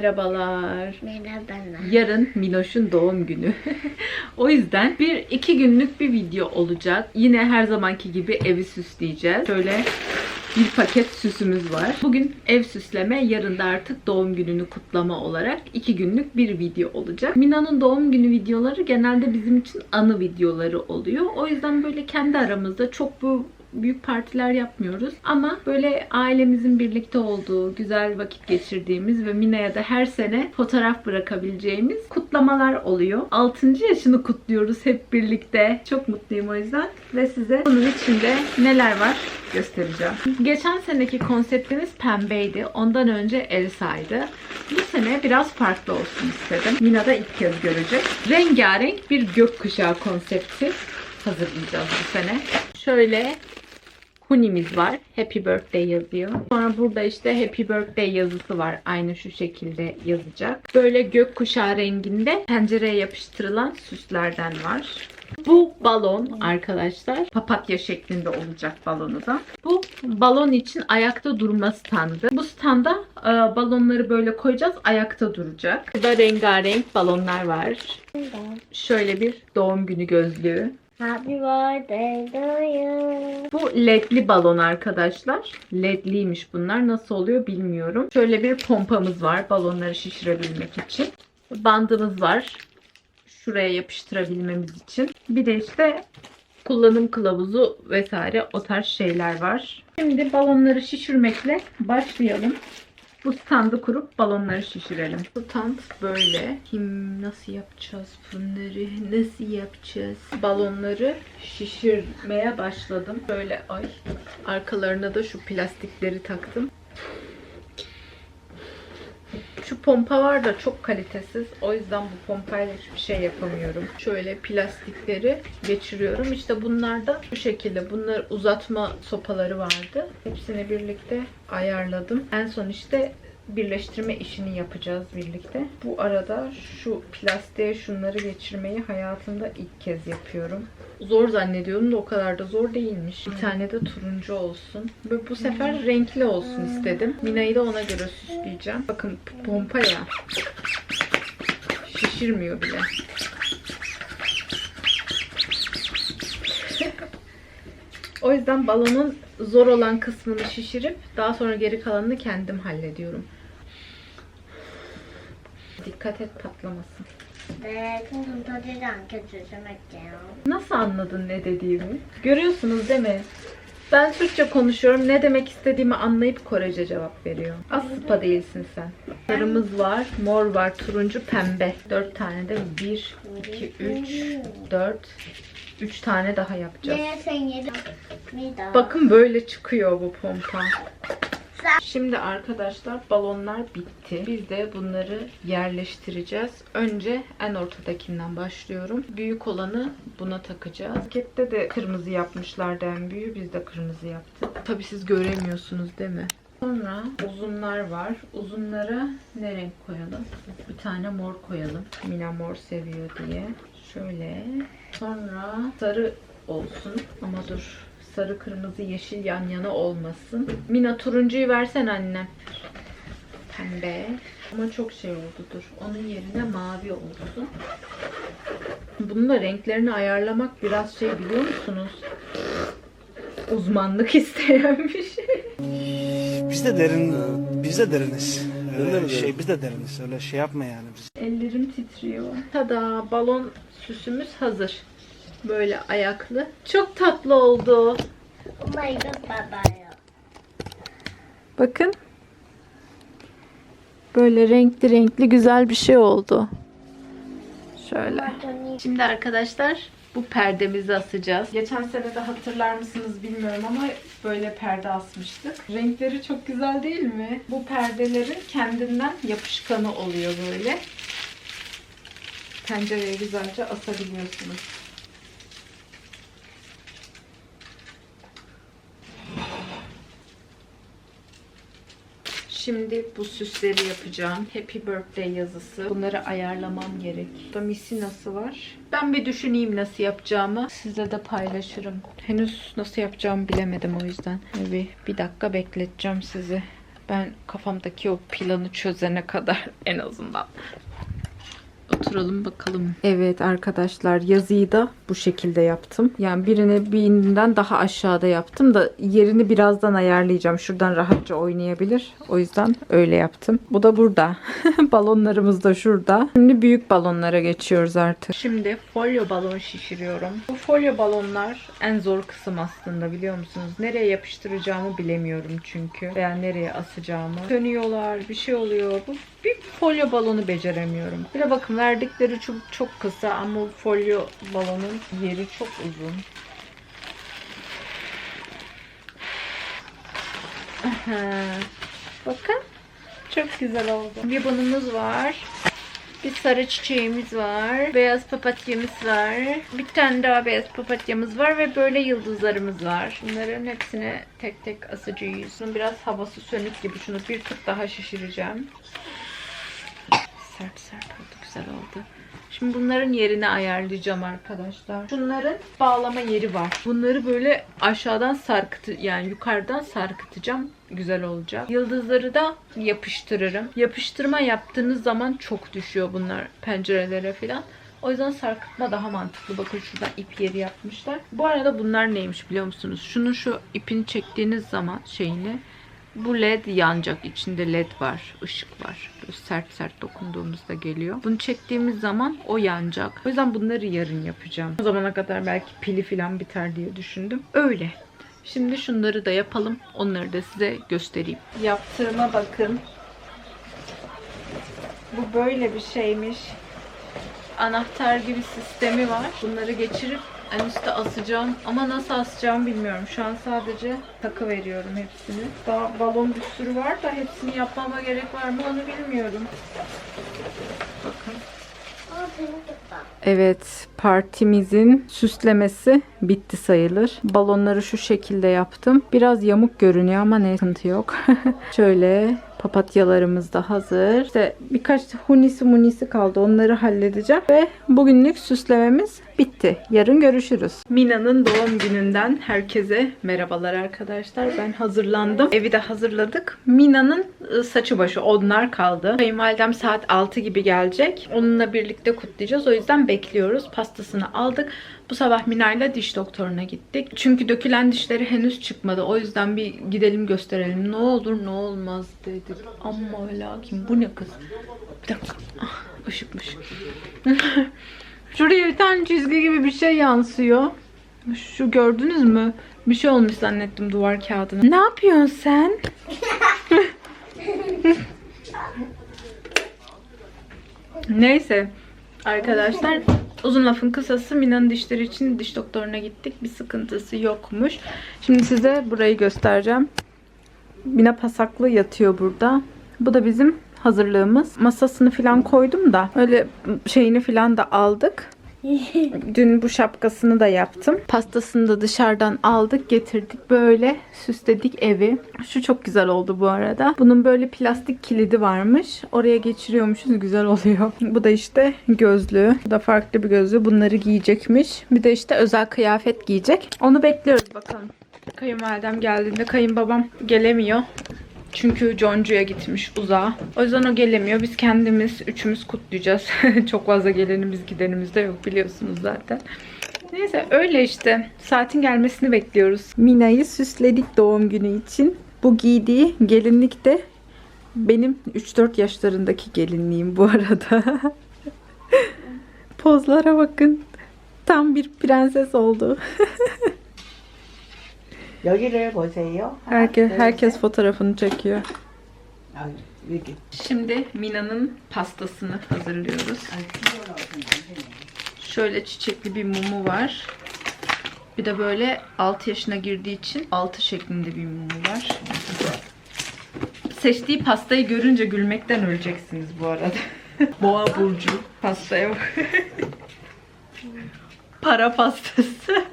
Merhabalar. Merhabalar. Yarın Minoş'un doğum günü. o yüzden bir iki günlük bir video olacak. Yine her zamanki gibi evi süsleyeceğiz. Şöyle bir paket süsümüz var. Bugün ev süsleme, yarın da artık doğum gününü kutlama olarak iki günlük bir video olacak. Mina'nın doğum günü videoları genelde bizim için anı videoları oluyor. O yüzden böyle kendi aramızda çok bu büyük partiler yapmıyoruz. Ama böyle ailemizin birlikte olduğu, güzel vakit geçirdiğimiz ve Mina'ya da her sene fotoğraf bırakabileceğimiz kutlamalar oluyor. 6. yaşını kutluyoruz hep birlikte. Çok mutluyum o yüzden. Ve size bunun içinde neler var göstereceğim. Geçen seneki konseptimiz pembeydi. Ondan önce Elsa'ydı. Bu sene biraz farklı olsun istedim. Mina da ilk kez görecek. Rengarenk bir gökkuşağı konsepti hazırlayacağız bu sene. Şöyle Hunimiz var. Happy Birthday yazıyor. Sonra burada işte Happy Birthday yazısı var. Aynı şu şekilde yazacak. Böyle gökkuşağı renginde pencereye yapıştırılan süslerden var. Bu balon arkadaşlar papatya şeklinde olacak balonu da. Bu balon için ayakta durma standı. Bu standa e, balonları böyle koyacağız ayakta duracak. Burada rengarenk balonlar var. Şöyle bir doğum günü gözlüğü. Happy birthday to you. Bu ledli balon arkadaşlar. Ledliymiş bunlar. Nasıl oluyor bilmiyorum. Şöyle bir pompamız var balonları şişirebilmek için. Bandımız var. Şuraya yapıştırabilmemiz için. Bir de işte kullanım kılavuzu vesaire o tarz şeyler var. Şimdi balonları şişirmekle başlayalım. Bu standı kurup balonları şişirelim. Stand böyle. Kim nasıl yapacağız bunları? Nasıl yapacağız? Balonları şişirmeye başladım. Böyle ay arkalarına da şu plastikleri taktım. Şu pompa var da çok kalitesiz. O yüzden bu pompayla hiçbir şey yapamıyorum. Şöyle plastikleri geçiriyorum. İşte bunlar da bu şekilde. Bunlar uzatma sopaları vardı. Hepsini birlikte ayarladım. En son işte birleştirme işini yapacağız birlikte. Bu arada şu plastiğe şunları geçirmeyi hayatımda ilk kez yapıyorum. Zor zannediyorum da o kadar da zor değilmiş. Bir tane de turuncu olsun. Ve bu sefer renkli olsun istedim. Mina'yı da ona göre süsleyeceğim. Bakın pompa ya. Şişirmiyor bile. O yüzden balonun zor olan kısmını şişirip daha sonra geri kalanını kendim hallediyorum. Dikkat et patlamasın. Nasıl anladın ne dediğimi? Görüyorsunuz değil mi? Ben Türkçe konuşuyorum. Ne demek istediğimi anlayıp Korece cevap veriyor. Az değilsin sen. Sarımız var, mor var, turuncu, pembe. Dört tane de bir, iki, üç, dört. Üç tane daha yapacağız. Bakın böyle çıkıyor bu pompa. Şimdi arkadaşlar balonlar bitti. Biz de bunları yerleştireceğiz. Önce en ortadakinden başlıyorum. Büyük olanı buna takacağız. Pakette de kırmızı yapmışlardı en büyüğü. Biz de kırmızı yaptık. Tabi siz göremiyorsunuz değil mi? Sonra uzunlar var. Uzunlara ne renk koyalım? Bir tane mor koyalım. Mina mor seviyor diye. Şöyle. Sonra sarı olsun. Ama dur. Sarı, kırmızı, yeşil yan yana olmasın. Mina turuncuyu versen annem. Pembe. Ama çok şey oldu dur. Onun yerine mavi olsun. Bunun da renklerini ayarlamak biraz şey biliyor musunuz? Uzmanlık isteyen bir şey. Biz de derin, biz de deriniz. Öyle şey, biz de deriniz. Öyle şey yapma yani biz. Ellerim titriyor. Tada balon süsümüz hazır. Böyle ayaklı. Çok tatlı oldu. Bakın. Böyle renkli renkli güzel bir şey oldu. Şöyle. Şimdi arkadaşlar bu perdemizi asacağız. Geçen sene de hatırlar mısınız bilmiyorum ama böyle perde asmıştık. Renkleri çok güzel değil mi? Bu perdelerin kendinden yapışkanı oluyor böyle. Pencereye güzelce asabiliyorsunuz. Şimdi bu süsleri yapacağım. Happy Birthday yazısı. Bunları ayarlamam gerek. Burada misinası var. Ben bir düşüneyim nasıl yapacağımı. Sizle de paylaşırım. Henüz nasıl yapacağımı bilemedim o yüzden. Bir, bir dakika bekleteceğim sizi. Ben kafamdaki o planı çözene kadar en azından. Oturalım bakalım. Evet arkadaşlar yazıyı da bu şekilde yaptım. Yani birini birinden daha aşağıda yaptım da yerini birazdan ayarlayacağım. Şuradan rahatça oynayabilir. O yüzden öyle yaptım. Bu da burada. Balonlarımız da şurada. Şimdi büyük balonlara geçiyoruz artık. Şimdi folyo balon şişiriyorum. Bu folyo balonlar en zor kısım aslında biliyor musunuz? Nereye yapıştıracağımı bilemiyorum çünkü. Veya nereye asacağımı. Dönüyorlar, bir şey oluyor. Bu bir folyo balonu beceremiyorum. Bir de bakın verdikleri çubuk çok kısa ama folyo balonun yeri çok uzun. Aha. Bakın. Çok güzel oldu. Bir banımız var. Bir sarı çiçeğimiz var. Beyaz papatyamız var. Bir tane daha beyaz papatyamız var ve böyle yıldızlarımız var. Bunların hepsini tek tek asacağız. Bunun biraz havası sönük gibi. Şunu bir tık daha şişireceğim. Sert sert oldu. Güzel oldu. Şimdi bunların yerini ayarlayacağım arkadaşlar. Şunların bağlama yeri var. Bunları böyle aşağıdan sarkıtı yani yukarıdan sarkıtacağım. Güzel olacak. Yıldızları da yapıştırırım. Yapıştırma yaptığınız zaman çok düşüyor bunlar pencerelere falan. O yüzden sarkıtma daha mantıklı. Bakın şurada ip yeri yapmışlar. Bu arada bunlar neymiş biliyor musunuz? Şunu şu ipini çektiğiniz zaman şeyini bu led yanacak. İçinde led var. ışık var. Böyle sert sert dokunduğumuzda geliyor. Bunu çektiğimiz zaman o yanacak. O yüzden bunları yarın yapacağım. O zamana kadar belki pili falan biter diye düşündüm. Öyle. Şimdi şunları da yapalım. Onları da size göstereyim. Yaptığıma bakın. Bu böyle bir şeymiş. Anahtar gibi sistemi var. Bunları geçirip en üstte asacağım. Ama nasıl asacağım bilmiyorum. Şu an sadece takı veriyorum hepsini. Daha balon bir sürü var da hepsini yapmama gerek var mı onu bilmiyorum. Bakın. Evet, partimizin süslemesi bitti sayılır. Balonları şu şekilde yaptım. Biraz yamuk görünüyor ama ne sıkıntı yok. Şöyle papatyalarımız da hazır. İşte birkaç hunisi munisi kaldı. Onları halledeceğim. Ve bugünlük süslememiz bitti. Yarın görüşürüz. Mina'nın doğum gününden herkese merhabalar arkadaşlar. Ben hazırlandım. Evi de hazırladık. Mina'nın ı, saçı başı onlar kaldı. Kayınvalidem saat 6 gibi gelecek. Onunla birlikte kutlayacağız. O yüzden bekliyoruz. Pastasını aldık. Bu sabah Mina'yla diş doktoruna gittik. Çünkü dökülen dişleri henüz çıkmadı. O yüzden bir gidelim gösterelim. Ne olur ne olmaz dedik. Ama lakin bu ne kız? Bir dakika. Ah, ışıkmış. Şuraya bir tane çizgi gibi bir şey yansıyor. Şu gördünüz mü? Bir şey olmuş zannettim duvar kağıdına. Ne yapıyorsun sen? Neyse. Arkadaşlar uzun lafın kısası Mina'nın dişleri için diş doktoruna gittik. Bir sıkıntısı yokmuş. Şimdi size burayı göstereceğim. Mina pasaklı yatıyor burada. Bu da bizim hazırlığımız. Masasını falan koydum da öyle şeyini falan da aldık. Dün bu şapkasını da yaptım. Pastasını da dışarıdan aldık getirdik. Böyle süsledik evi. Şu çok güzel oldu bu arada. Bunun böyle plastik kilidi varmış. Oraya geçiriyormuşuz. Güzel oluyor. Bu da işte gözlüğü. Bu da farklı bir gözlüğü. Bunları giyecekmiş. Bir de işte özel kıyafet giyecek. Onu bekliyoruz bakalım. Kayınvalidem geldiğinde kayınbabam gelemiyor. Çünkü Concu'ya gitmiş uzağa. O yüzden o gelemiyor. Biz kendimiz üçümüz kutlayacağız. Çok fazla gelenimiz gidenimiz de yok biliyorsunuz zaten. Neyse öyle işte. Saatin gelmesini bekliyoruz. Mina'yı süsledik doğum günü için. Bu giydiği gelinlik de benim 3-4 yaşlarındaki gelinliğim bu arada. Pozlara bakın. Tam bir prenses oldu. 여기를 보세요. 하나, Herkes, 둘, herkes 셋. fotoğrafını çekiyor. 아, 여기. Şimdi Mina'nın pastasını hazırlıyoruz. Şöyle çiçekli bir mumu var. Bir de böyle 6 yaşına girdiği için 6 şeklinde bir mumu var. Seçtiği pastayı görünce gülmekten öleceksiniz bu arada. Boğa burcu pastaya bak. Para pastası.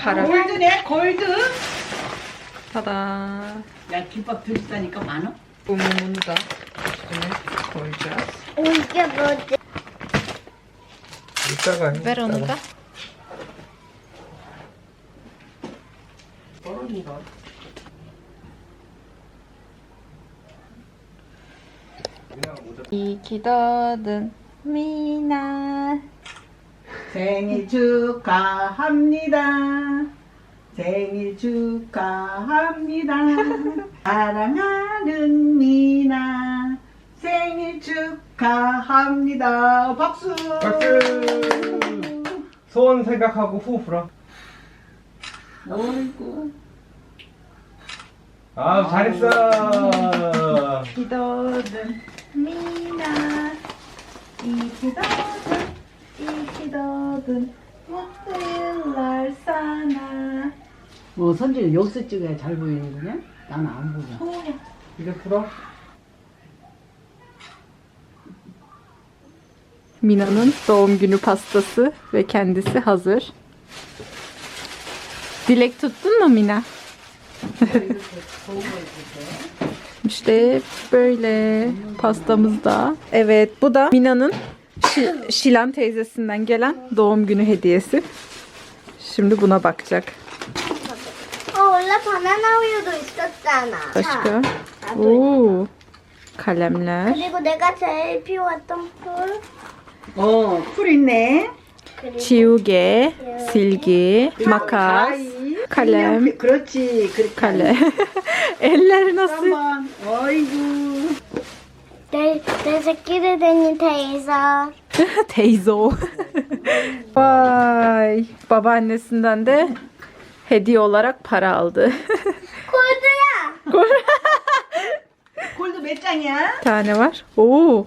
파라. 골드네 골드. 따다. 야 김밥 드시다니까 많아? 우문문다. 골자. 오 이게 뭐지? 이따가 해, 베로니가? 베로니카. 이 기도는 미나. 생일 축하합니다. 생일 축하합니다. 사랑하는 미나 생일 축하합니다. 박수. 박수! 소원 생각하고 후 불어. 어이구. 아, 잘했어. 기도든 미나 이 기도든 이 기도든 목들 사나 어, 선진이 여기서 찍어야 잘 보이는구나. 나는 안 보여. 이제 불어. Mina'nın doğum günü pastası ve kendisi hazır. Dilek tuttun mu Mina? işte böyle pastamız da. Evet bu da Mina'nın Şi- Şilan teyzesinden gelen doğum günü hediyesi. Şimdi buna bakacak. 어, 원래 바나나 우유도 있었잖아. Başka? Oo, kalemler. 그리고 내가 제일 피웠던 풀. 어, 풀 있네. 그리고 Çiuge, silgi, makas, kalem, 색연필. 그렇지. 그렇게. kale. Eller nasıl? 한번. 어이구. 내, 내 새끼를 다닌 테이서. Teyze o. Vay. Babaannesinden de hediye olarak para aldı. Kurdu ya. Kurdu Betcan ya. Tane var. Oo.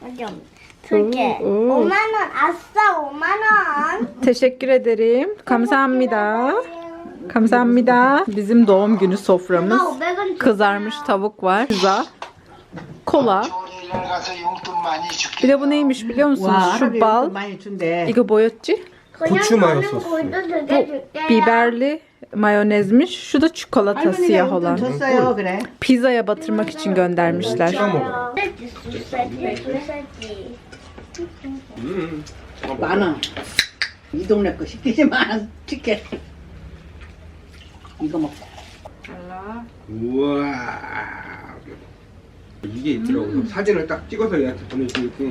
Hocam. Türkiye. Oo. Omanın asla omanın. Teşekkür ederim. Kamsahamnida. Kamsahamnida. Bizim doğum günü soframız. Kızarmış tavuk var. Pizza. Kola. 요리를 가서 용돈 많이 줄게. Bir de bu neymiş biliyor musunuz? 와, Şu 하루에 bal. 용돈 많이 준대. 이거 뭐였지? 그냥 고추 마요 너는 소스. 골드 두개 줄게요. Biberli mayonezmiş. Şu da çikolata 할머니가 siyah 용돈 olan. 줬어요, 그래. Pizzaya batırmak için göndermişler. 찍어 먹어. 음. 만 원. 이 동네 거 시키지 마. 시켜. 이거 먹고. 우와. 이게 있더라고. 사진을 딱 찍어서 얘한테 보내주니까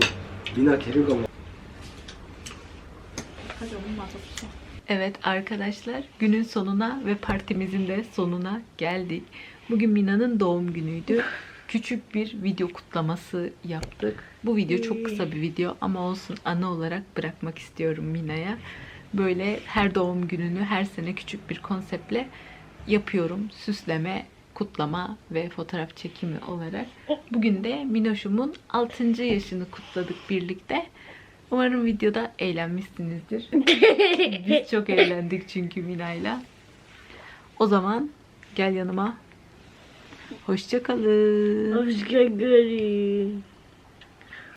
미나 데려가 뭐. Evet arkadaşlar günün sonuna ve partimizin de sonuna geldik. Bugün Mina'nın doğum günüydü. Küçük bir video kutlaması yaptık. Bu video çok kısa bir video ama olsun ana olarak bırakmak istiyorum Mina'ya. Böyle her doğum gününü her sene küçük bir konseptle yapıyorum. Süsleme, kutlama ve fotoğraf çekimi olarak. Bugün de Minoş'umun 6. yaşını kutladık birlikte. Umarım videoda eğlenmişsinizdir. Biz çok eğlendik çünkü Mina'yla. O zaman gel yanıma. Hoşça kalın. Hoş geldin.